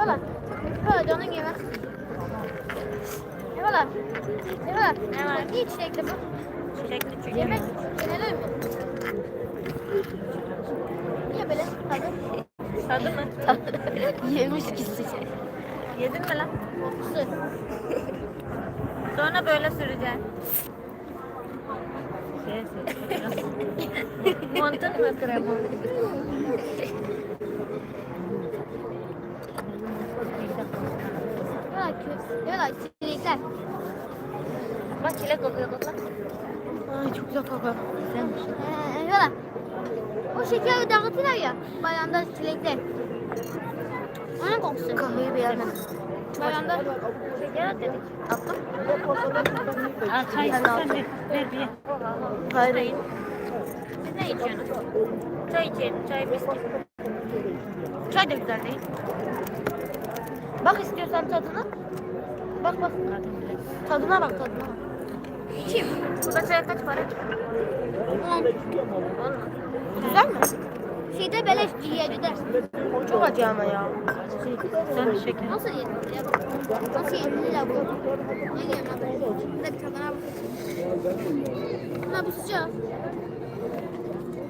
Eyvallah. Eyvallah canın gibi. Eyvallah. Eyvallah. Ne var? Niye çilekli bu? Çilekli çünkü. Yemek yenilir mi? Niye böyle tadı? Tadı mı? Yemiş gitsin. Yedin mi lan? Kokusu. Sonra böyle süreceğim. Şey Montun mu krema? Eyvallah çilekler. Bak çilek kokuyor kokla. Ay çok güzel kokuyor. Güzelmiş. Ee, eyvallah. O şekeri dağıtırlar ya. Bayramda çilekler. Onun kokusu. Kahveyi beğenmedim. Bayramda Şeker dedik. attım. Çay istersen ver. Ver bir. Hayır. Biz ne içiyorsunuz? Çay içelim. Çay bisküvi. Çay da güzel değil. Bak istiyorsan tadına. Bak bak. Tadına bak tadına. Kim? Burada kaç para? On. Güzel mi? Şeyde beleş yiyeceğiz. Çok acı ama ya. Sen şeker. Nasıl yedin ya? Nasıl yedin ya bu? Ne diyeyim lan? Bir dakika tadına bak. Buna bu sıcak.